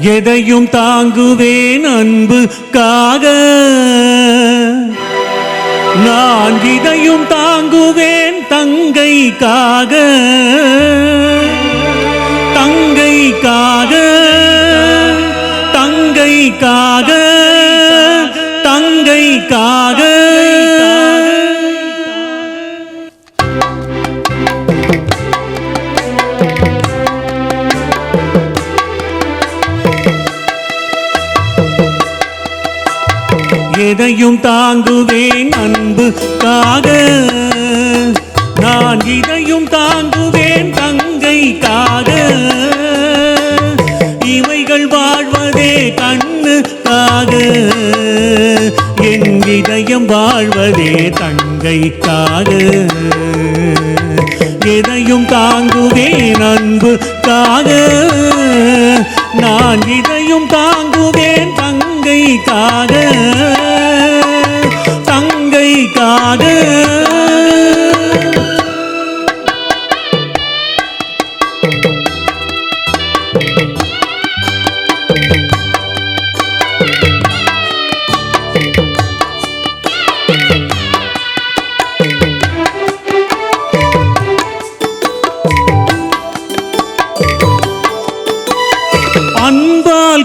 எதையும் தாங்குவேன் அன்புக்காக. நான் இதையும் தாங்குவேன் தங்கைக்காக. தங்கைக்காக தங்கைக்காக தங்கைக்காக. எதையும் தாங்குவேன் அன்புக்காக. நான் இதையும் தாங்குவேன் தங்கைக்காக. இவைகள் வாழ்வதே கண்ணுக்காக. என் இதயம் வாழ்வதே தங்கைக்காக. எதையும் தாங்குவேன் அன்புக்காக.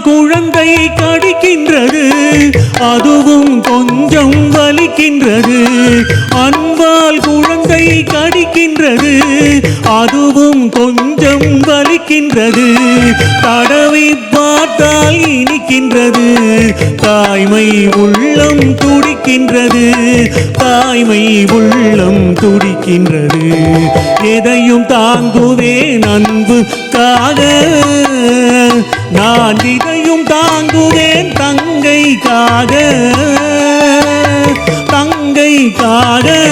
குழந்தை கடிக்கின்றது அதுவும் கொஞ்சம் வலிக்கின்றது. அன்பால் குழந்தை கடிக்கின்றது அதுவும் கொஞ்சம் வலிக்கின்றது. தடவி துடிக்கின்றது தாய்மை உள்ளம் துடிக்கின்றது. தாய்மை உள்ளம் துடிக்கின்றது. எதையும் தாங்குவேன் அன்புக்காக நான் இதையும் தாங்குவேன் தங்கைக்காக. தங்கைக்காக.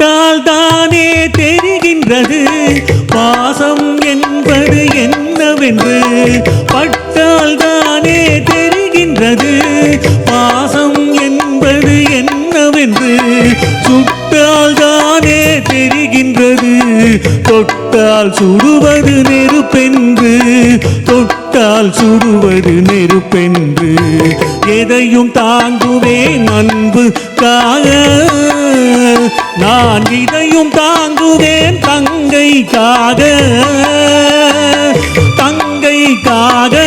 பார்த்தால் தானே தெரிகின்றது. பாசம் என்பது என்னவென்று பட்டால் தானே தெரிகின்றது. பாசம் என்பது என்னவென்று சுட்டால் தானே தெரிகின்றது. தொட்டால் சுடுவது நெருப்பென்று தொட்டால் சுடுவது நெருப்பென்று எதையும் தாங்குவேன் காக நான் இதையும் தாங்குவேன் தங்கைக்காக. தங்கைக்காக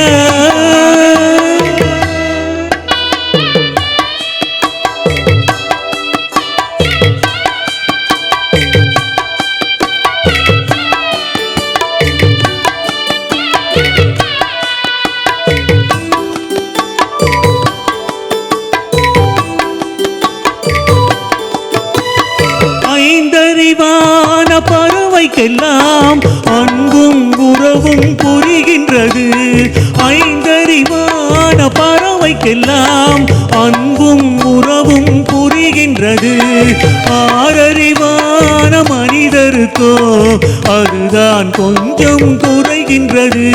பறவைக்கெல்லாம் அன்பும் உறவும் புரிகின்றது. ஐந்தறிவான பறவைக்கெல்லாம் அன்பும் உறவும் புரிகின்றது. ஆறறிவான மனிதருக்கோ அதுதான் கொஞ்சம் குறைகின்றது.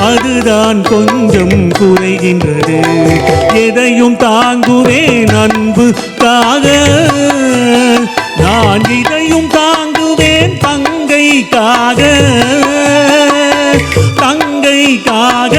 அதுதான் கொஞ்சம் குறைகின்றது. எதையும் தாங்குவேன் அன்புக்காக நான் இதை தங்கைக்காக தங்கைக்காக